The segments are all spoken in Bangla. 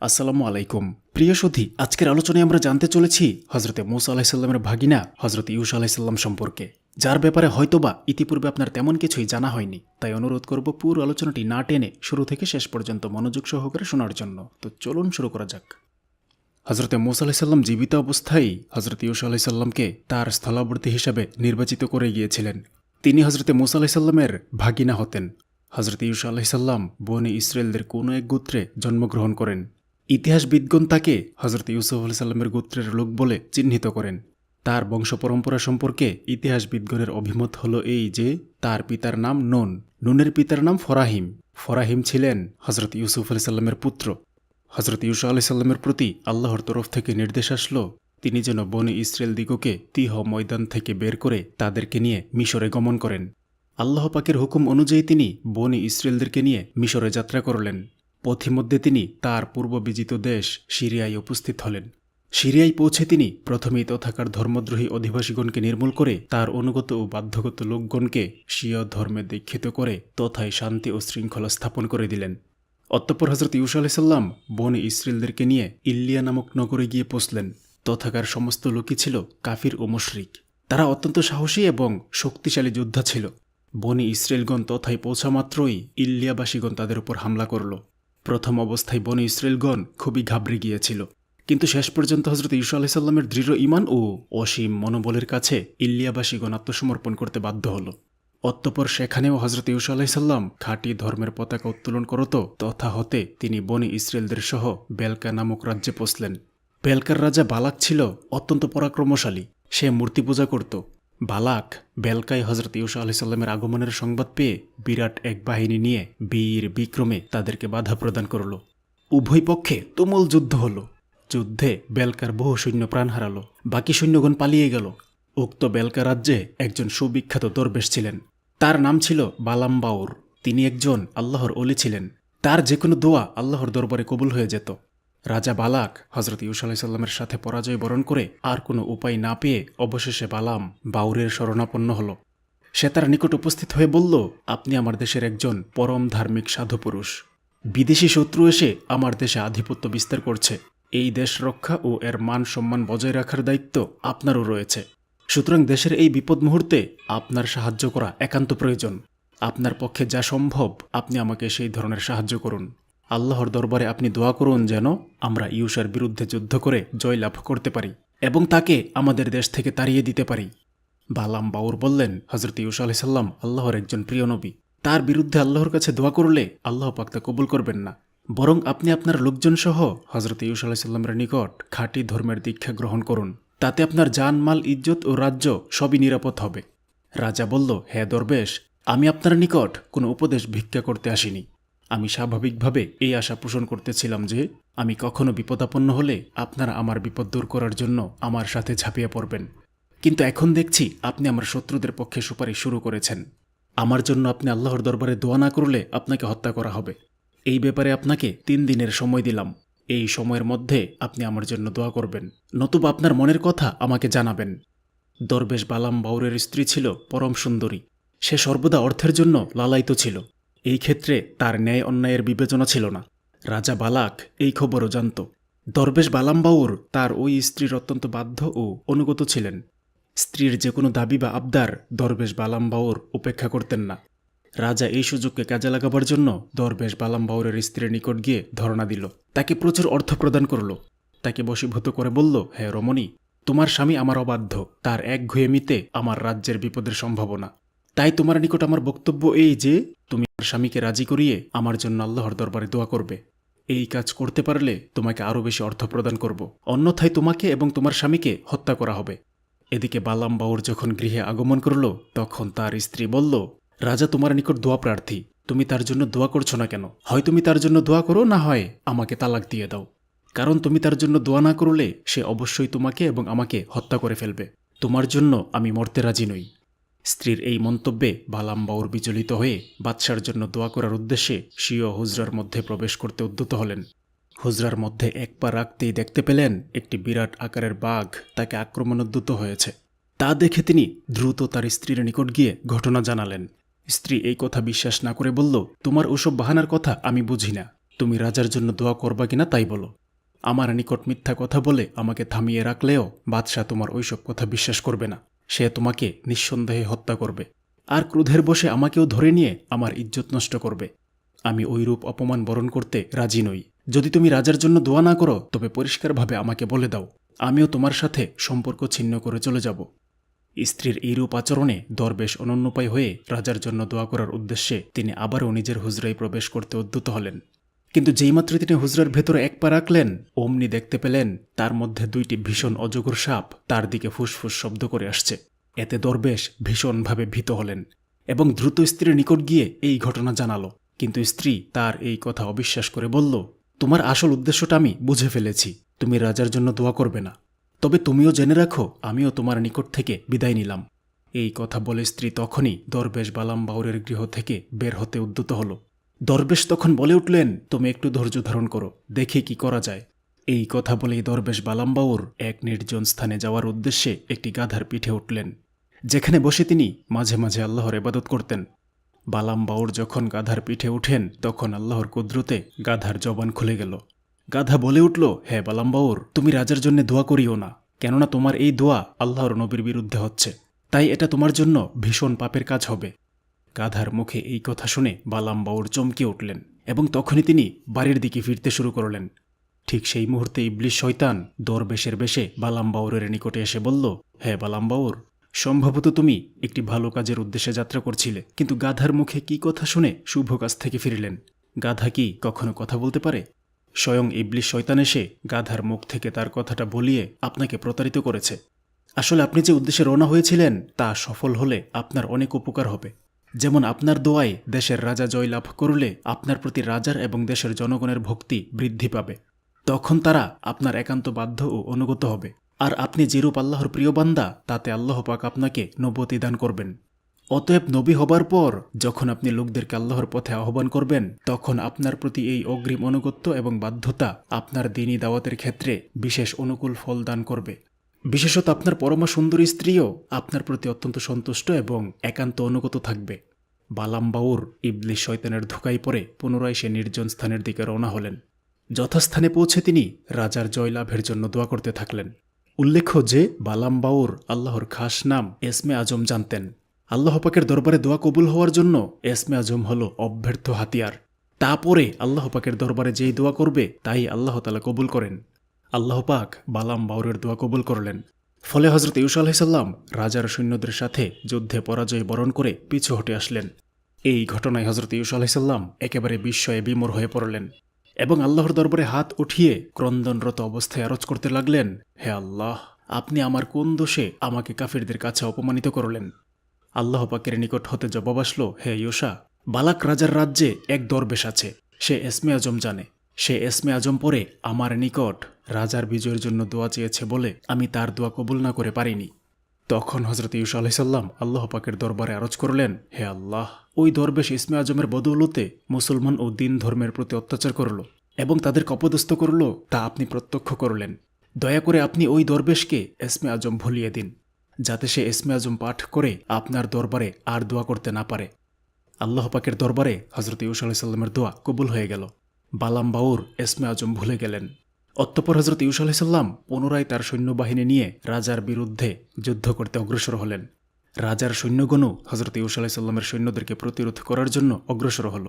আসসালামু আলাইকুম। প্রিয় সুধী আজকের আলোচনায় আমরা জানতে চলেছি হজরতে মুসা আলাহিসাল্লামের ভাগিনা হজরত ইউসা আলাহিসাল্লাম সম্পর্কে। যার ব্যাপারে হয়তোবা ইতিপূর্বে আপনার তেমন কিছুই জানা হয়নি। তাই অনুরোধ করব পুরো আলোচনাটি না টেনে শুরু থেকে শেষ পর্যন্ত মনোযোগ সহকারে শোনার জন্য। তো চলুন শুরু করা যাক। হজরতে মুসা আলাহিসাল্লাম জীবিত অবস্থায় হজরত ইউসা আলাহিসাল্লামকে তার স্থলাবর্তী হিসাবে নির্বাচিত করে গিয়েছিলেন। তিনি হজরতে মুসা আলাহিসাল্লামের ভাগিনা হতেন। হজরত ইউসা আলাহিসাল্লাম বনে ইসরায়েলদের কোনো এক গোত্রে জন্মগ্রহণ করেন। ইতিহাসবিদগণ তাকে হজরত ইউসুফ আলাইসাল্লামের গোত্রের লোক বলে চিহ্নিত করেন। তার বংশ পরম্পরা সম্পর্কে ইতিহাসবিদগণের অভিমত হল এই যে, তার পিতার নাম নুন। নুনের পিতার নাম ফরাহিম। ফরাহিম ছিলেন হজরত ইউসুফ আলাইসাল্লামের পুত্র। হজরত ইউসা আলাইসাল্লামের প্রতি আল্লাহর তরফ থেকে নির্দেশ আসলো, তিনি যেন বনে ইসরায়েল দিগকে তিহ ময়দান থেকে বের করে তাদেরকে নিয়ে মিশরে গমন করেন। আল্লাহ পাকের হুকুম অনুযায়ী তিনি বনে ইসরায়েলদেরকে নিয়ে মিশরে যাত্রা করলেন। পথিমধ্যে তিনি তার পূর্ব বিজিত দেশ সিরিয়ায় উপস্থিত হলেন। সিরিয়ায় পৌঁছে তিনি প্রথমেই তথাকার ধর্মদ্রোহী অধিবাসীগণকে নির্মূল করে, তার অনুগত ও বাধ্যগত লোকগণকে স্বীয় ধর্মে দীক্ষিত করে, তথায় শান্তি ও শৃঙ্খলা স্থাপন করে দিলেন। অতঃপর হজরত ইউসা আলাইসাল্লাম বনে ইসরায়েলদেরকে নিয়ে ইল্লিয়া নামক নগরে গিয়ে পৌঁছলেন। তথাকার সমস্ত লোকই ছিল কাফির ও মুশরিক। তারা অত্যন্ত সাহসী এবং শক্তিশালী যোদ্ধা ছিল। বনি ইসরায়েলগণ তথায় পৌঁছা মাত্রই ইল্লিয়াবাসীগণ তাদের উপর হামলা করল। প্রথম অবস্থায় বনে ইসরায়েলগণ খুবই ঘাবড়ে গিয়েছিল। কিন্তু শেষ পর্যন্ত হজরত ইসা আলাহিসাল্লামের দৃঢ় ইমান ও অসীম মনোবলের কাছে ইল্লিয়াবাসীগণ আত্মসমর্পণ করতে বাধ্য হল। অতঃপর সেখানেও হজরত ইউসা আলাহিসাল্লাম খাঁটি ধর্মের পতাকা উত্তোলন করত তথা হতে তিনি বনে ইসরায়েলদের সহ বেলকা নামক রাজ্যে পৌঁছলেন। বেলকার রাজা বালাক ছিল অত্যন্ত পরাক্রমশালী। সে মূর্তি পূজা করত। বালাক বেলকায় হজরত ইউসা আলাহিসাল্লামের আগমনের সংবাদ পেয়ে বিরাট এক বাহিনী নিয়ে বীর বিক্রমে তাদেরকে বাধা প্রদান করল। উভয় পক্ষে তুমুল যুদ্ধ হল। যুদ্ধে বেলকার বহু সৈন্য প্রাণ হারালো। বাকি সৈন্যগণ পালিয়ে গেল। উক্ত বেলকা রাজ্যে একজন সুবিখ্যাত দরবেশ ছিলেন। তার নাম ছিল বালাম বাউর। তিনি একজন আল্লাহর অলি ছিলেন। তার যে কোনো দোয়া আল্লাহর দরবারে কবুল হয়ে যেত। রাজা বালাক হজরত ইউসা আলাহিসাল্লামের সাথে পরাজয় বরণ করে আর কোনো উপায় না পেয়ে অবশেষে বালাম বাউরের শরণাপন্ন হল। সে তার নিকট উপস্থিত হয়ে বলল, আপনি আমার দেশের একজন পরম ধার্মিক সাধু পুরুষ। বিদেশি শত্রু এসে আমার দেশে আধিপত্য বিস্তার করছে। এই দেশ রক্ষা ও এর মান সম্মান বজায় রাখার দায়িত্ব আপনারও রয়েছে। সুতরাং দেশের এই বিপদ মুহূর্তে আপনার সাহায্য করা একান্ত প্রয়োজন। আপনার পক্ষে যা সম্ভব, আপনি আমাকে সেই ধরনের সাহায্য করুন। আল্লাহর দরবারে আপনি দোয়া করুন যেন আমরা ইউসার বিরুদ্ধে যুদ্ধ করে জয়লাভ করতে পারি এবং তাকে আমাদের দেশ থেকে তাড়িয়ে দিতে পারি। বালাম বাউর বললেন হজরত ইউসা আলাইসাল্লাম আল্লাহর একজন প্রিয় নবী। তার বিরুদ্ধে আল্লাহর কাছে দোয়া করলে আল্লাহ পাক তা কবুল করবেন না। বরং আপনি আপনার লোকজন সহ হজরত ইউসা আলাইসাল্লামের নিকট খাঁটি ধর্মের দীক্ষা গ্রহণ করুন। তাতে আপনার জান মাল ইজ্জত ও রাজ্য সবই নিরাপদ হবে। রাজা বলল, হে দরবেশ, আমি আপনার নিকট কোনো উপদেশ ভিক্ষা করতে আসিনি। আমি স্বাভাবিকভাবে এই আশা পোষণ করতেছিলাম যে আমি কখনো বিপদাপন্ন হলে আপনারা আমার বিপদ দূর করার জন্য আমার সাথে ঝাঁপিয়ে পড়বেন। কিন্তু এখন দেখছি আপনি আমার শত্রুদের পক্ষে সুপারিশ শুরু করেছেন। আমার জন্য আপনি আল্লাহর দরবারে দোয়া না করলে আপনাকে হত্যা করা হবে। এই ব্যাপারে আপনাকে তিন দিনের সময় দিলাম। এই সময়ের মধ্যে আপনি আমার জন্য দোয়া করবেন। নতুবা আপনার মনের কথা আমাকে জানাবেন। দরবেশ বালাম বাউরের স্ত্রী ছিল পরম সুন্দরী। সে সর্বদা অর্থের জন্য লালায়িত ছিল। এই ক্ষেত্রে তার ন্যায় অন্যায়ের বিবেচনা ছিল না। রাজা বালাক এই খবরও জানত। দরবেশ বালাম বাউর তার ওই স্ত্রীর অত্যন্ত বাধ্য ও অনুগত ছিলেন। স্ত্রীর যে কোনো দাবি বা আবদার দরবেশ বালাম বাউর উপেক্ষা করতেন না। রাজা এই সুযোগকে কাজে লাগাবার জন্য দরবেশ বালাম বাউরের স্ত্রীর নিকট গিয়ে ধরনা দিল। তাকে প্রচুর অর্থ প্রদান করল। তাকে বশীভূত করে বলল, হে রমণী, তোমার স্বামী আমার অবাধ্য। তার এক ঘুয়েমিতে আমার রাজ্যের বিপদের সম্ভাবনা। তাই তোমার নিকট আমার বক্তব্য এই যে, তুমি আমার স্বামীকে রাজি করিয়ে আমার জন্য আল্লাহর দরবারে দোয়া করবে। এই কাজ করতে পারলে তোমাকে আরও বেশি অর্থ প্রদান করব। অন্যথায় তোমাকে এবং তোমার স্বামীকে হত্যা করা হবে। এদিকে বালাম বাউর যখন গৃহে আগমন করল, তখন তার স্ত্রী বলল, রাজা, তোমার নিকট দোয়া প্রার্থী। তুমি তার জন্য দোয়া করছ না কেন? হয় তুমি তার জন্য দোয়া করো, না হয় আমাকে তালাক দিয়ে দাও। কারণ তুমি তার জন্য দোয়া না করলে সে অবশ্যই তোমাকে এবং আমাকে হত্যা করে ফেলবে। তোমার জন্য আমি মরতে রাজি নই। স্ত্রীর এই মন্তব্যে বালাম বাউর বিচলিত হয়ে বাদশার জন্য দোয়া করার উদ্দেশ্যে স্বীয় হুজরার মধ্যে প্রবেশ করতে উদ্যত হলেন। হুজরার মধ্যে এক পা রাখতেই দেখতে পেলেন একটি বিরাট আকারের বাঘ তাকে আক্রমণোদ্যত হয়েছে। তা দেখে তিনি দ্রুত তার স্ত্রীর নিকট গিয়ে ঘটনা জানালেন। স্ত্রী এই কথা বিশ্বাস না করে বলল, তোমার ওসব বাহানার কথা আমি বুঝি না। তুমি রাজার জন্য দোয়া করবা কিনা তাই বলো। আমার নিকট মিথ্যা কথা বলে আমাকে থামিয়ে রাখলেও বাদশাহ তোমার ওইসব কথা বিশ্বাস করবে না। সে তোমাকে নিঃসন্দেহে হত্যা করবে। আর ক্রোধের বসে আমাকেও ধরে নিয়ে আমার ইজ্জত নষ্ট করবে। আমি ওইরূপ অপমান বরণ করতে রাজি নই। যদি তুমি রাজার জন্য দোয়া না করো, তবে পরিষ্কারভাবে আমাকে বলে দাও। আমিও তোমার সাথে সম্পর্ক ছিন্ন করে চলে যাব। স্ত্রীর এইরূপ আচরণে দরবেশ অনন্যপায় হয়ে রাজার জন্য দোয়া করার উদ্দেশ্যে তিনি আবারও নিজের হুজরায় প্রবেশ করতে উদ্যত হলেন। কিন্তু যেইমাত্র তিনি হুজরার ভেতরে এক পা রাখলেন, অমনি দেখতে পেলেন তার মধ্যে দুইটি ভীষণ অজগর সাপ তার দিকে ফুসফুস শব্দ করে আসছে। এতে দরবেশ ভীষণভাবে ভীত হলেন এবং দ্রুত স্ত্রীর নিকট গিয়ে এই ঘটনা জানালো। কিন্তু স্ত্রী তার এই কথা অবিশ্বাস করে বলল, তোমার আসল উদ্দেশ্যটা আমি বুঝে ফেলেছি। তুমি রাজার জন্য দোয়া করবে না। তবে তুমিও জেনে রাখো, আমিও তোমার নিকট থেকে বিদায় নিলাম। এই কথা বলে স্ত্রী তখনই দরবেশ বালাম বাউরের গৃহ থেকে বের হতে উদ্যত হল। দরবেশ তখন বলে উঠলেন, তুমি একটু ধৈর্য ধারণ করো, দেখি কি করা যায়। এই কথা বলেই দরবেশ বালাম্বাউর এক নির্জন স্থানে যাওয়ার উদ্দেশ্যে একটি গাধার পিঠে উঠলেন, যেখানে বসে তিনি মাঝে মাঝে আল্লাহর এবাদত করতেন। বালাম বাউর যখন গাধার পিঠে উঠেন, তখন আল্লাহর কুদরতে গাধার জবান খুলে গেল। গাধা বলে উঠল, হে বালাম বাউর তুমি রাজার জন্য দোয়া করিও না, কেননা তোমার এই দোয়া আল্লাহর নবীর বিরুদ্ধে হচ্ছে। তাই এটা তোমার জন্য ভীষণ পাপের কাজ হবে। গাধার মুখে এই কথা শুনে বালাম বাউর চমকে উঠলেন এবং তখনই তিনি বাড়ির দিকে ফিরতে শুরু করলেন। ঠিক সেই মুহূর্তে ইবলিশ শয়তান দরবেশের বেশে বালাম বাউরের নিকটে এসে বলল হ্যাঁ বালাম বাউর, সম্ভবত তুমি একটি ভালো কাজের উদ্দেশ্যে যাত্রা করছিলে, কিন্তু গাধার মুখে কি কথা শুনে শুভ কাজ থেকে ফিরলেন? গাধা কি কখনো কথা বলতে পারে? স্বয়ং ইবলিশ শয়তান এসে গাধার মুখ থেকে তার কথাটা বলিয়ে আপনাকে প্রতারিত করেছে। আসলে আপনি যে উদ্দেশ্যে রওনা হয়েছিলেন, তা সফল হলে আপনার অনেক উপকার হবে। যেমন আপনার দোয়ায় দেশের রাজা জয়লাভ করলে আপনার প্রতি রাজার এবং দেশের জনগণের ভক্তি বৃদ্ধি পাবে। তখন তারা আপনার একান্ত বাধ্য ও অনুগত হবে। আর আপনি যেরূপ আল্লাহর প্রিয় বান্দা, তাতে আল্লাহ পাক আপনাকে নবতি দান করবেন। অতএব নবী হবার পর যখন আপনি লোকদেরকে আল্লাহর পথে আহ্বান করবেন, তখন আপনার প্রতি এই অগ্রিম অনুগত্য এবং বাধ্যতা আপনার দিনী দাওয়াতের ক্ষেত্রে বিশেষ অনুকূল ফল দান করবে। বিশেষত আপনার পরমা সুন্দরী স্ত্রীও আপনার প্রতি অত্যন্ত সন্তুষ্ট এবং একান্ত অনুগত থাকবে। বালাম বাউর ইবলিশ শয়তানের ধোকাই পরে পুনরায় সে নির্জন স্থানের দিকে রওনা হলেন। যথাস্থানে পৌঁছে তিনি রাজার জয়লাভের জন্য দোয়া করতে থাকলেন। উল্লেখ্য যে বালাম বাউর আল্লাহর খাস নাম এসমে আজম জানতেন। আল্লাহ পাকের দরবারে দোয়া কবুল হওয়ার জন্য এসমে আজম হল অভ্যর্থ হাতিয়ার। তারপরে আল্লাহ পাকের দরবারে যেই দোয়া করবে, তাই আল্লাহ তালা কবুল করেন। আল্লাহ পাক বালাম বাউরের দোয়া কবুল করলেন। ফলে হজরত ইউসা আলাহিসাল্লাম রাজার সৈন্যদের সাথে যুদ্ধে পরাজয় বরণ করে পিছু হটে আসলেন। এই ঘটনায় হজরত ইউসা আলাহিসাল্লাম একেবারে বিস্ময়ে বিমর হয়ে পড়লেন এবং আল্লাহর দরবারে হাত উঠিয়ে ক্রন্দনরত অবস্থায় আরজ করতে লাগলেন, হে আল্লাহ, আপনি আমার কোন দোষে আমাকে কাফিরদের কাছে অপমানিত করলেন? আল্লাহ পাকের নিকট হতে জবাব আসলো, হে ইয়োসা বালাক রাজার রাজ্যে এক দরবেশ আছে, সে এসমে আজম জানে। সে এসমে আজম পরে আমার নিকট রাজার বিজয়ের জন্য দোয়া চেয়েছে বলে আমি তার দোয়া কবুল না করে পারিনি। তখন হজরত ইউসা আলাইসাল্লাম আল্লাহ পাকের দরবারে আরজ করলেন, হে আল্লাহ! ওই দরবেশ ইসমে আজমের বদৌলতে মুসলমান ও দিন ধর্মের প্রতি অত্যাচার করল এবং তাদের কপদস্থ করল, তা আপনি প্রত্যক্ষ করলেন। দয়া করে আপনি ওই দরবেশকে এসমে আজম ভুলিয়ে দিন, যাতে সে এসমে আজম পাঠ করে আপনার দরবারে আর দোয়া করতে না পারে। আল্লাহ পাকের দরবারে হজরত ইউসা আলাইসাল্লামের দোয়া কবুল হয়ে গেল। বালাম বাউর এসমে আজম ভুলে গেলেন। অতঃপর হজরত ইউসা আলাইসাল্লাম পুনরায় তার সৈন্যবাহিনী নিয়ে রাজার বিরুদ্ধে যুদ্ধ করতে অগ্রসর হলেন। রাজার সৈন্যগণও হজরত ইউসা আলাইসাল্লামের সৈন্যদেরকে প্রতিরোধ করার জন্য অগ্রসর হল।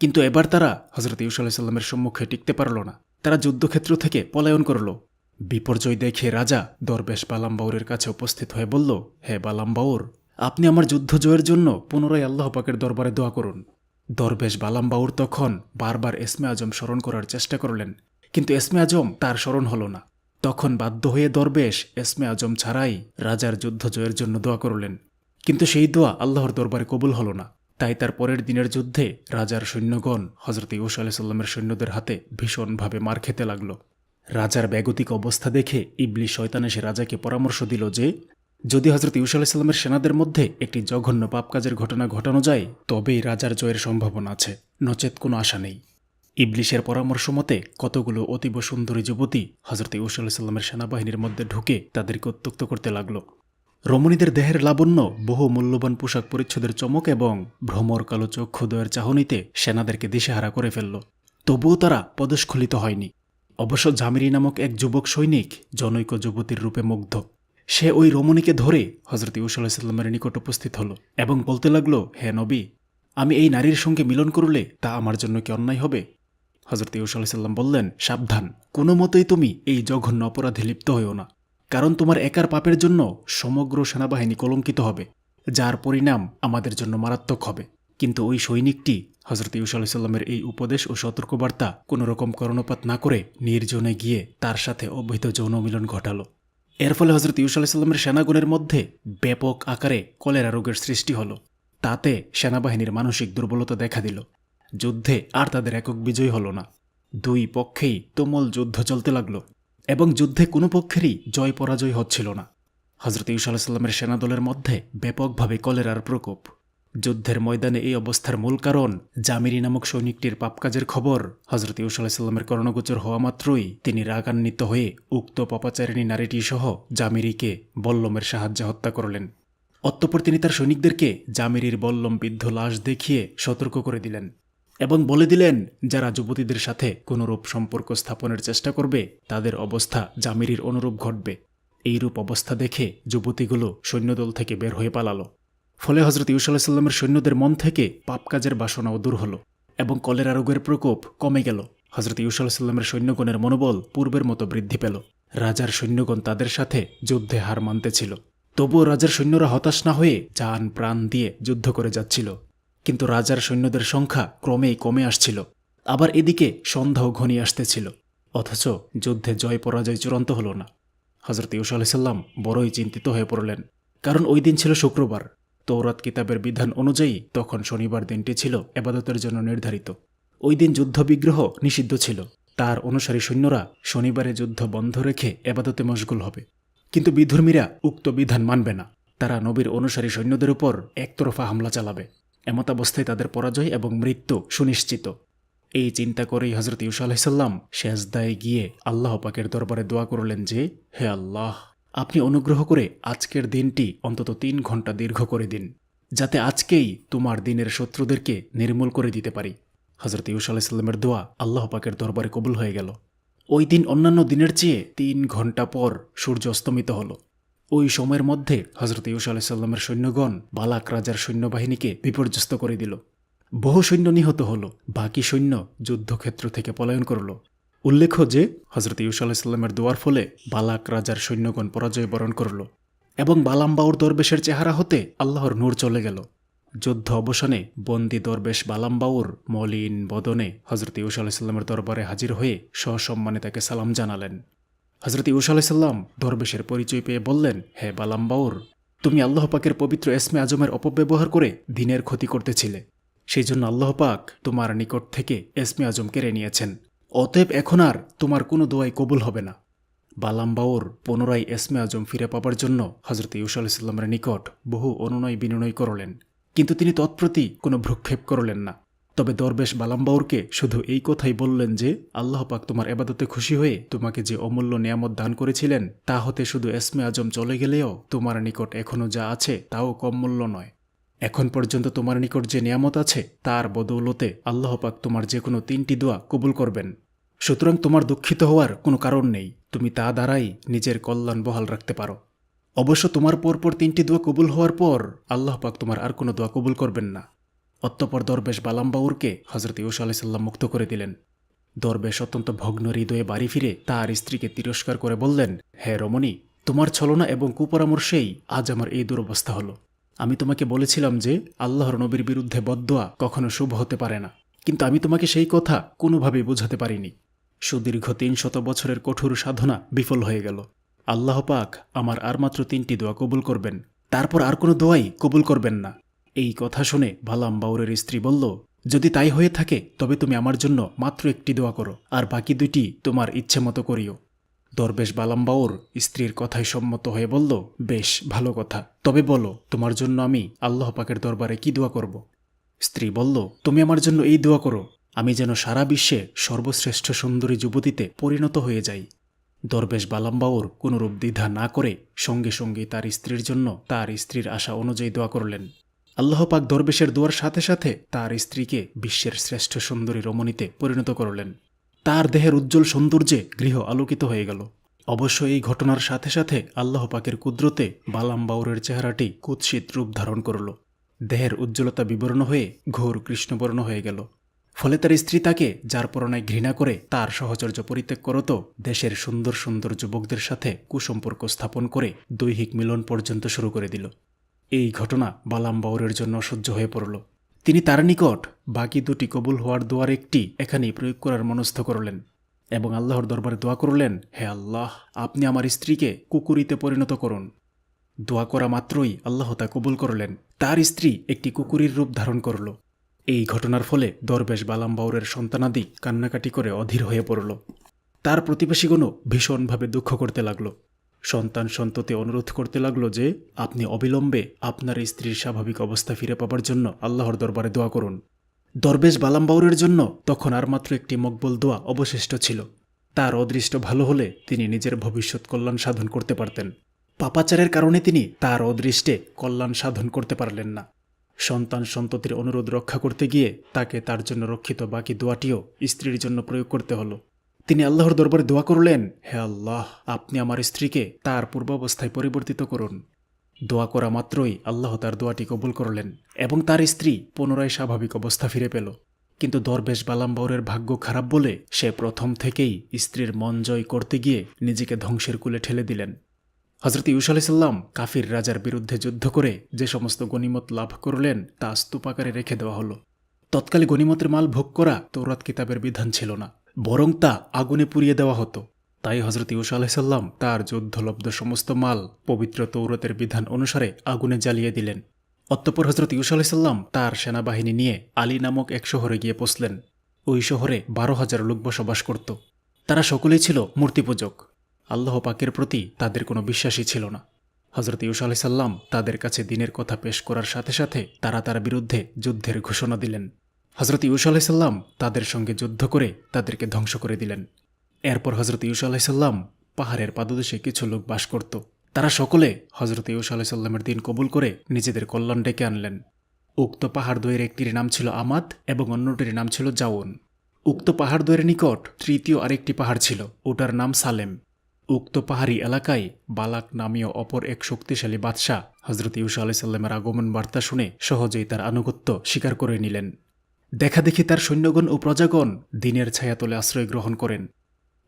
কিন্তু এবার তারা হজরত ইউসা আলাইসাল্লামের সম্মুখে টিকতে পারল না। তারা যুদ্ধক্ষেত্র থেকে পলায়ন করল। বিপর্যয় দেখে রাজা দরবেশ বালাম্বাউরের কাছে উপস্থিত হয়ে বলল, হে বালাম্বাউর, আপনি আমার যুদ্ধ জয়ের জন্য পুনরায় আল্লাহ পাকের দরবারে দোয়া করুন। দরবেশ বালাম্বাউর তখন বারবার এসমে আজম স্মরণ করার চেষ্টা করলেন। কিন্তু এসমে আজম তার স্মরণ হল না। তখন বাধ্য হয়ে দরবেশ এসমে আজম ছাড়াই রাজার যুদ্ধ জয়ের জন্য দোয়া করলেন। কিন্তু সেই দোয়া আল্লাহর দরবারে কবুল হল না। তাই তার পরের দিনের যুদ্ধে রাজার সৈন্যগণ হজরত ইউসা আলাইসাল্লামের সৈন্যদের হাতে ভীষণভাবে মার খেতে লাগল। রাজার ব্যাগতিক অবস্থা দেখে ইবলি শয়তান এসে রাজাকে পরামর্শ দিল যে, যদি হজরত ইউসা আলাইসাল্লামের সেনাদের মধ্যে একটি জঘন্য পাপ কাজের ঘটনা ঘটানো যায়, তবেই রাজার জয়ের সম্ভাবনা আছে। নচেত কোনো আশা নেই। ইবলিশের পরামর্শ মতে, কতগুলো অতীব সুন্দরী যুবতী হজরত ইউসা আলাইসাল্লামের সেনাবাহিনীর মধ্যে ঢুকে তাদেরকে উত্তক্ত করতে লাগল। রমণীদের দেহের লাবণ্য, বহু মূল্যবান পোশাক পরিচ্ছদের চমক এবং ভ্রমর কালো চক্ষুদয়ের চাহনিতে সেনাদেরকে দিশেহারা করে ফেলল। তবুও তারা পদস্খলিত হয়নি। অবশ্য জামিরি নামক এক যুবক সৈনিক জনৈক যুবতীর রূপে মুগ্ধ। সে ওই রমণীকে ধরে হজরত ইউসাল্লাহামের নিকট উপস্থিত হল এবং বলতে লাগল, হে নবী, আমি এই নারীর সঙ্গে মিলন করলে তা আমার জন্য কি অন্যায় হবে? হজরত ইউসাল্লাম বললেন, সাবধান। কোনো মতেই তুমি এই জঘন্য অপরাধে লিপ্ত হইও না। কারণ তোমার একার পাপের জন্য সমগ্র সেনাবাহিনী কলঙ্কিত হবে, যার পরিণাম আমাদের জন্য মারাত্মক হবে। কিন্তু ওই সৈনিকটি হজরত ইউসাল্লামের এই উপদেশ ও সতর্কবার্তা কোনো রকম কর্ণপাত না করে নির্জনে গিয়ে তার সাথে অবৈধ যৌন মিলন ঘটালো। এর ফলে হজরত ইউসাল্লামের সেনাগণের মধ্যে ব্যাপক আকারে কলেরা রোগের সৃষ্টি হল। তাতে সেনাবাহিনীর মানসিক দুর্বলতা দেখা দিল। যুদ্ধে আর তাদের একক বিজয় হল না। দুই পক্ষেই তুমুল যুদ্ধ চলতে লাগল এবং যুদ্ধে কোনো পক্ষেরই জয় পরাজয় হচ্ছিল না। হজরত ইউসাল্লামের সেনাদলের মধ্যে ব্যাপকভাবে কলেরার প্রকোপ। যুদ্ধের ময়দানে এই অবস্থার মূল কারণ জামিরি নামক সৈনিকটির পাপকাজের খবর হজরত ইউসাল্লামের কর্ণগোচর হওয়া মাত্রই তিনি রাগান্বিত হয়ে উক্ত পপাচারিণী নারীটি সহ জামিরিকে বল্লমের সাহায্যে হত্যা করলেন। অতঃপর তিনি তার সৈনিকদেরকে জামিরির বল্লম বিদ্ধ লাশ দেখিয়ে সতর্ক করে দিলেন। এবং বলে দিলেন, যারা যুবতীদের সাথে কোনরূপ সম্পর্ক স্থাপনের চেষ্টা করবে, তাদের অবস্থা জামিরির অনুরূপ ঘটবে। এইরূপ অবস্থা দেখে যুবতীগুলো সৈন্যদল থেকে বের হয়ে পালালো। ফলে হজরত ইউসাল্লামের সৈন্যদের মন থেকে পাপ কাজের বাসনাও দূর হল এবং কলেরা রোগের প্রকোপ কমে গেল। হজরত ইউসাল্লামের সৈন্যগণের মনোবল পূর্বের মতো বৃদ্ধি পেল। রাজার সৈন্যগণ তাদের সাথে যুদ্ধে হার মানতেছিল তবুও রাজার সৈন্যরা হতাশ না হয়ে যান প্রাণ দিয়ে যুদ্ধ করে যাচ্ছিল। কিন্তু রাজার সৈন্যদের সংখ্যা ক্রমেই কমে আসছিল। আবার এদিকে সন্ধ্যাও ঘনিয়ে আসতেছিল। অথচ যুদ্ধে জয় পরাজয় চূড়ান্ত হল না। হজরত ইউসা আলাইসাল্লাম বড়ই চিন্তিত হয়ে পড়লেন। কারণ ওই দিন ছিল শুক্রবার। তৌরাত কিতাবের বিধান অনুযায়ী তখন শনিবার দিনটি ছিল এবাদতের জন্য নির্ধারিত। ওই দিন যুদ্ধবিগ্রহ নিষিদ্ধ ছিল। তার অনুসারী সৈন্যরা শনিবারে যুদ্ধ বন্ধ রেখে এবাদতে মশগুল হবে। কিন্তু বিধর্মীরা উক্ত বিধান মানবে না। তারা নবীর অনুসারী সৈন্যদের উপর একতরফা হামলা চালাবে। এমতাবস্থায় তাদের পরাজয় এবং মৃত্যু সুনিশ্চিত। এই চিন্তা করেই হজরত ইউসা আলাহিসাল্লাম শেষদায় গিয়ে আল্লাহ পাকের দরবারে দোয়া করলেন যে, হে আল্লাহ, আপনি অনুগ্রহ করে আজকের দিনটি অন্তত তিন ঘণ্টা দীর্ঘ করে দিন, যাতে আজকেই তোমার দিনের শত্রুদেরকে নির্মূল করে দিতে পারি। হজরত ইউসা আলাহিসাল্লামের দোয়া আল্লাহ পাকের দরবারে কবুল হয়ে গেল। ওই দিন অন্যান্য দিনের চেয়ে তিন ঘণ্টা পর সূর্য অস্তমিত হল। ওই সময়ের মধ্যে হজরত ইউসা আলাহিসাল্লামের সৈন্যগণ বালাক রাজার সৈন্যবাহিনীকে বিপর্যস্ত করে দিল। বহু সৈন্য নিহত হল, বাকি সৈন্য যুদ্ধক্ষেত্র থেকে পলায়ন করল। উল্লেখ্য যে হজরত ইউসা আলাহিসাল্লামের দোয়ার ফলে বালাক রাজার সৈন্যগণ পরাজয় বরণ করল এবং বালাম্বাউর দরবেশের চেহারা হতে আল্লাহর নূর চলে গেল। যুদ্ধ অবসানে বন্দি দরবেশ বালাম্বাউর মলিন বদনে হজরত ইউসা আলাহিসাল্লামের দরবারে হাজির হয়ে সসম্মানে তাকে সালাম জানালেন। হজরত ইউসা আলাহিসাল্লাম দরবেশের পরিচয় পেয়ে বললেন, হে বালাম্বাউর, তুমি আল্লাহ পাকের পবিত্র এসমে আজমের অপব্যবহার করে দিনের ক্ষতি করতেছিলে। সেই জন্য আল্লাহ পাক তোমার নিকট থেকে এসমে আজম কেড়ে নিয়েছেন। অতএব এখন আর তোমার কোনো দোয়াই কবুল হবে না। বালাম্বাউর পুনরায় এসমে আজম ফিরে পাবার জন্য হজরত ইউসা আলাহিসাল্লামের নিকট বহু অনুনয় বিনয় করলেন। কিন্তু তিনি তৎপ্রতি কোনো ভ্রুক্ষেপ করলেন না। তবে দরবেশ বালাম্বাউরকে শুধু এই কথাই বললেন যে, আল্লাহ পাক তোমার এবাদতে খুশি হয়ে তোমাকে যে অমূল্য নিয়ামত দান করেছিলেন, তা হতে শুধু এসমে আজম চলে গেলেও তোমার নিকট এখনও যা আছে তাও কম মূল্য নয়। এখন পর্যন্ত তোমার নিকট যে নিয়ামত আছে, তার বদৌলতে আল্লাহ পাক তোমার যে কোনো তিনটি দোয়া কবুল করবেন। সুতরাং তোমার দুঃখিত হওয়ার কোনো কারণ নেই, তুমি তা দ্বারাই নিজের কল্যাণ বহাল রাখতে পারো। অবশ্য তোমার পরপর তিনটি দোয়া কবুল হওয়ার পর আল্লাহ পাক তোমার আর কোনো দোয়া কবুল করবেন না। অত্যপর দরবেশ বালাম্বাউরকে হজরত ইউসা আলাইসাল্লাম মুক্ত করে দিলেন। দরবেশ অত্যন্ত ভগ্ন হৃদয়ে বাড়ি ফিরে তার স্ত্রীকে তিরস্কার করে বললেন, হে রমণী, তোমার ছলনা এবং কুপরামর্শেই আজ আমার এই দুরবস্থা হলো। আমি তোমাকে বলেছিলাম যে, আল্লাহর নবীর বিরুদ্ধে বদোয়া কখনো শুভ হতে পারে না। কিন্তু আমি তোমাকে সেই কথা কোনোভাবেই বোঝাতে পারিনি। সুদীর্ঘ তিন শত বছরের কঠোর সাধনা বিফল হয়ে গেল। আল্লাহ পাক আমার আর মাত্র তিনটি দোয়া কবুল করবেন। তারপর আর কোনো দোয়াই কবুল করবেন না। এই কথা শুনে ভালাম বাউরের স্ত্রী বলল, যদি তাই হয়ে থাকে, তবে তুমি আমার জন্য মাত্র একটি দোয়া করো, আর বাকি দুটি তোমার ইচ্ছে মতো করিও। দরবেশ বালাম্বাউর স্ত্রীর কথায় সম্মত হয়ে বলল, বেশ, ভালো কথা। তবে বলো, তোমার জন্য আমি আল্লাহ পাকের দরবারে কি দোয়া করব? স্ত্রী বলল, তুমি আমার জন্য এই দোয়া করো, আমি যেন সারা বিশ্বে সর্বশ্রেষ্ঠ সুন্দরী যুবতীতে পরিণত হয়ে যাই। দরবেশ বালাম্বাউর কোনরূপ দ্বিধা না করে সঙ্গে সঙ্গে তার স্ত্রীর জন্য তার স্ত্রীর আশা অনুযায়ী দোয়া করলেন। আল্লাহ পাক দরবেশের দোয়ার সাথে সাথে তার স্ত্রীকে বিশ্বের শ্রেষ্ঠ সুন্দরী রমণীতে পরিণত করলেন। তার দেহের উজ্জ্বল সৌন্দর্যে গৃহ আলোকিত হয়ে গেল। অবশ্য এই ঘটনার সাথে সাথে আল্লাহ পাকের কুদরতে বালাম বাউরের চেহারাটি কুৎসিত রূপ ধারণ করল। দেহের উজ্জ্বলতা বিবর্ণ হয়ে ঘোর কৃষ্ণবর্ণ হয়ে গেল। ফলে তার স্ত্রী তাকে, যার পরনায় ঘৃণা করে তার সহচর্য পরিত্যাগ করত, দেশের সুন্দর সুন্দর যুবকদের সাথে কুসম্পর্ক স্থাপন করে দৈহিক মিলন পর্যন্ত শুরু করে দিল। এই ঘটনা বালাম বাউরের জন্য অসহ্য হয়ে পড়ল। তিনি তার নিকট বাকি দুটি কবুল হওয়ার দোয়ার একটি এখানেই প্রয়োগ করার মনস্থ করলেন এবং আল্লাহর দরবারে দোয়া করলেন, হে আল্লাহ, আপনি আমার স্ত্রীকে কুকুরিতে পরিণত করুন। দোয়া করা মাত্রই আল্লাহ তা কবুল করলেন। তার স্ত্রী একটি কুকুরির রূপ ধারণ করল। এই ঘটনার ফলে দরবেশ বালাম বাউরের সন্তানাদি কান্নাকাটি করে অধীর হয়ে পড়ল। তার প্রতিবেশীগণও ভীষণভাবে দুঃখ করতে লাগল। সন্তান সন্ততি অনুরোধ করতে লাগল যে, আপনি অবিলম্বে আপনার স্ত্রীর স্বাভাবিক অবস্থা ফিরে পাবার জন্য আল্লাহর দরবারে দোয়া করুন। দরবেশ বালাম বাউরের জন্য তখন আর মাত্র একটি মকবল দোয়া অবশিষ্ট ছিল। তার অদৃষ্ট ভালো হলে তিনি নিজের ভবিষ্যৎ কল্যাণ সাধন করতে পারতেন। পাপাচারের কারণে তিনি তার অদৃষ্টে কল্যাণ সাধন করতে পারলেন না। সন্তান সন্ততির অনুরোধ রক্ষা করতে গিয়ে তাকে তার জন্য রক্ষিত বাকি দোয়াটিও স্ত্রীর জন্য প্রয়োগ করতে হলো। তিনি আল্লাহর দরবারে দোয়া করলেন, হে আল্লাহ, আপনি আমার স্ত্রীকে তার পূর্বাবস্থায় পরিবর্তিত করুন। দোয়া করা মাত্রই আল্লাহ তার দোয়াটি কবুল করলেন এবং তার স্ত্রী পুনরায় স্বাভাবিক অবস্থা ফিরে পেল। কিন্তু দরবেশ বালাম্বরের ভাগ্য খারাপ বলে সে প্রথম থেকেই স্ত্রীর মন জয় করতে গিয়ে নিজেকে ধ্বংসের কুলে ঠেলে দিলেন। হজরত ইউসা আলাইসাল্লাম কাফির রাজার বিরুদ্ধে যুদ্ধ করে যে সমস্ত গনিমত লাভ করলেন, তা স্তূপাকারে রেখে দেওয়া হলো। তৎকালে গনিমতের মাল ভোগ করা তৌরাত কিতাবের বিধান ছিল না। বরং তা আগুনে পুড়িয়ে দেওয়া হতো। তাই হজরত ইউসা আলাইসাল্লাম তার যুদ্ধলব্ধ সমস্ত মাল পবিত্র তৌরতের বিধান অনুসারে আগুনে জ্বালিয়ে দিলেন। অতঃপর হজরত ইউসা আলাইসাল্লাম তার সেনাবাহিনী নিয়ে আলী নামক এক শহরে গিয়ে পৌঁছলেন। ওই শহরে বারো হাজার লোক বসবাস করত। তারা সকলেই ছিল মূর্তিপূজক। আল্লাহ পাকের প্রতি তাদের কোনো বিশ্বাসই ছিল না। হজরত ইউসা আলাইসাল্লাম তাদের কাছে দিনের কথা পেশ করার সাথে সাথে তারা তার বিরুদ্ধে যুদ্ধের ঘোষণা দিলেন। হজরত ইউসা আলাইসাল্লাম তাদের সঙ্গে যুদ্ধ করে তাদেরকে ধ্বংস করে দিলেন। এরপর হজরত ইউসা আলাইসাল্লাম পাহাড়ের পাদদেশে কিছু লোক বাস করত। তারা সকলে হজরত ইউসা আলাইসাল্লামের দিন কবুল করে নিজেদের কল্যাণ ডেকে আনলেন। উক্ত পাহাড় দ্বয়ের একটির নাম ছিল আমাদ এবং অন্যটির নাম ছিল জাউন। উক্ত পাহাড় দ্বয়ের নিকট তৃতীয় আরেকটি পাহাড় ছিল, ওটার নাম সালেম। উক্ত পাহাড়ি এলাকায় বালাক নামীয় অপর এক শক্তিশালী বাদশাহ হজরত ইউসা আলাইসাল্লামের আগমন বার্তা শুনে সহজেই তার আনুগত্য স্বীকার করে নিলেন। দেখা দেখি তার সৈন্যগণ ও প্রজাগণ দিনের ছায়াতলে আশ্রয় গ্রহণ করেন।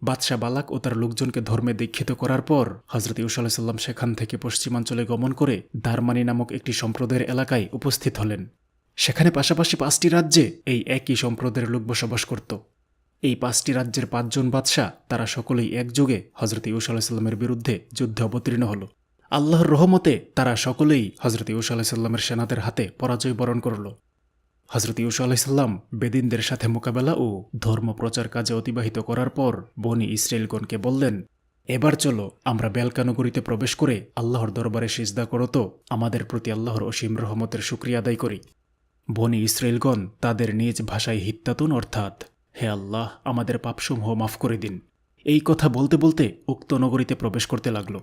বাদশাহ বালাক ও তার লোকজনকে ধর্মে দীক্ষিত করার পর হজরত ইউসা আলাইসাল্লাম সেখান থেকে পশ্চিমাঞ্চলে গমন করে দারমানি নামক একটি সম্প্রদায়ের এলাকায় উপস্থিত হলেন। সেখানে পাশাপাশি পাঁচটি রাজ্যে এই একই সম্প্রদায়ের লোক বসবাস করত। এই পাঁচটি রাজ্যের পাঁচজন বাদশাহ, তারা সকলেই একযোগে হজরত ইউসা আলাহিসাল্লামের বিরুদ্ধে যুদ্ধে অবতীর্ণ হল। আল্লাহর রহমতে তারা সকলেই হজরত ইউসা আলাহিসাল্লামের সেনাদের হাতে পরাজয় বরণ করল। হজরত ইউসা আলাহিসাল্লাম বেদিনদের সাথে মোকাবেলা ও ধর্ম প্রচার কাজে অতিবাহিত করার পর বনি ইসরায়েলগণকে বললেন, এবার চলো, আমরা বেলকানগরীতে প্রবেশ করে আল্লাহর দরবারে সিজদা করো তো, আমাদের প্রতি আল্লাহর অসীম রহমতের শুক্রিয়া আদায় করি। বনি ইসরায়েলগণ তাদের নিজ ভাষায় হিত্যাতুন অর্থাৎ, হে আল্লাহ, আমাদের পাপসমূহ মাফ করে দিন। এই কথা বলতে বলতে উক্ত নগরীতে প্রবেশ করতে লাগল।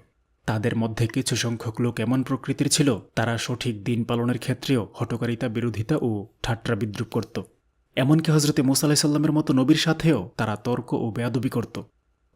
তাদের মধ্যে কিছু সংখ্যক লোক এমন প্রকৃতির ছিল, তারা সঠিক দিন পালনের ক্ষেত্রেও হটকারিতা, বিরোধিতা ও ঠাট্টা বিদ্রুপ করত। এমনকি হজরতে মুসা আলাহিসাল্লামের মতো নবীর সাথেও তারা তর্ক ও বেয়াদবি করত।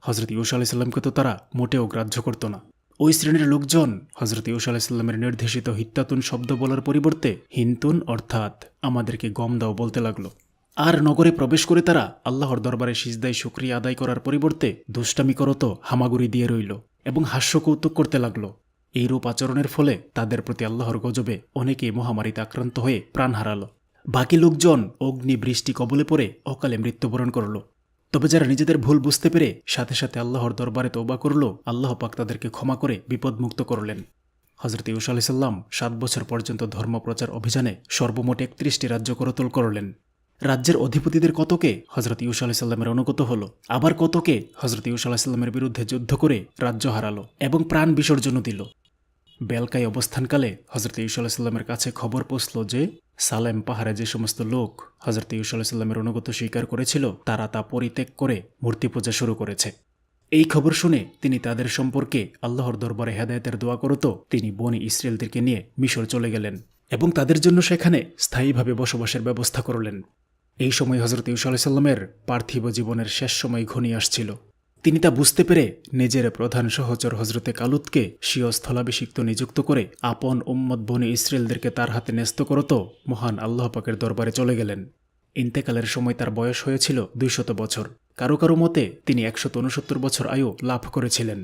হজরত ইউসা আলাহিসাল্লামকে তো তারা মোটেও গ্রাহ্য করত না। ওই শ্রেণির লোকজন হজরত ইউসা আলাহিসাল্লামের নির্দেশিত হিত্তাতুন শব্দ বলার পরিবর্তে হিন্তুন অর্থাৎ আমাদেরকে গম দাও বলতে লাগল। আর নগরে প্রবেশ করে তারা আল্লাহর দরবারে সিজদায় শুক্রিয়া আদায় করার পরিবর্তে দুষ্টামি করত, হামাগুড়ি দিয়ে রইল। এবং হাস্য কৌতুক করতে লাগল। এইরূপ আচরণের ফলে তাদের প্রতি আল্লাহর গজবে অনেকেই মহামারীতে আক্রান্ত হয়ে প্রাণ হারাল। বাকি লোকজন অগ্নি বৃষ্টি কবলে পড়ে অকালে মৃত্যুবরণ করল। তবে যারা নিজেদের ভুল বুঝতে পেরে সাথে সাথে আল্লাহর দরবারে তৌবা করল, আল্লাহ পাক তাদেরকে ক্ষমা করে বিপদমুক্ত করলেন। হজরত ইউসা আলাইসাল্লাম সাত বছর পর্যন্ত ধর্মপ্রচার অভিযানে সর্বমোট একত্রিশটি রাজ্য করতল করলেন। রাজ্যের অধিপতিদের কতকে হজরত ইউসা আলাহিসাল্লামের অনুগত হলো? আবার কতকে হজরত ইউসা আলাহিসাল্লামের বিরুদ্ধে যুদ্ধ করে রাজ্য হারালো এবং প্রাণ বিসর্জনও দিল? বেলকায় অবস্থানকালে হজরত ইউসা আলাহিসাল্লামের কাছে খবর পৌঁছল যে, সালেম পাহাড়ে যে সমস্ত লোক হজরত ইউসা আলাহিসাল্লামের অনুগত স্বীকার করেছিল, তারা তা পরিত্যাগ করে মূর্তি পূজা শুরু করেছে। এই খবর শুনে তিনি তাদের সম্পর্কে আল্লাহর দরবারে হেদায়তের দোয়া করত। তিনি বনি ইসরায়েলদেরকে নিয়ে মিশর চলে গেলেন এবং তাদের জন্য সেখানে স্থায়ীভাবে বসবাসের ব্যবস্থা করলেন। এই সময় হজরত ইউসা আলাইসাল্লামের পার্থিব জীবনের শেষ সময় ঘনিয়ে আসছিল। তিনি তা বুঝতে পেরে নিজের প্রধান সহচর হজরতে কালুতকে স্বীয় স্থলাভিষিক্ত নিযুক্ত করে আপন উম্মদ বনে ইসরায়েলদেরকে তার হাতে ন্যস্ত করত মহান আল্লাহ পাকের দরবারে চলে গেলেন। ইন্তেকালের সময় তার বয়স হয়েছিল দুইশত বছর। কারও কারও মতে তিনি একশত বছর আয়ু লাভ করেছিলেন।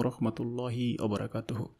ورحمة الله وبركاته.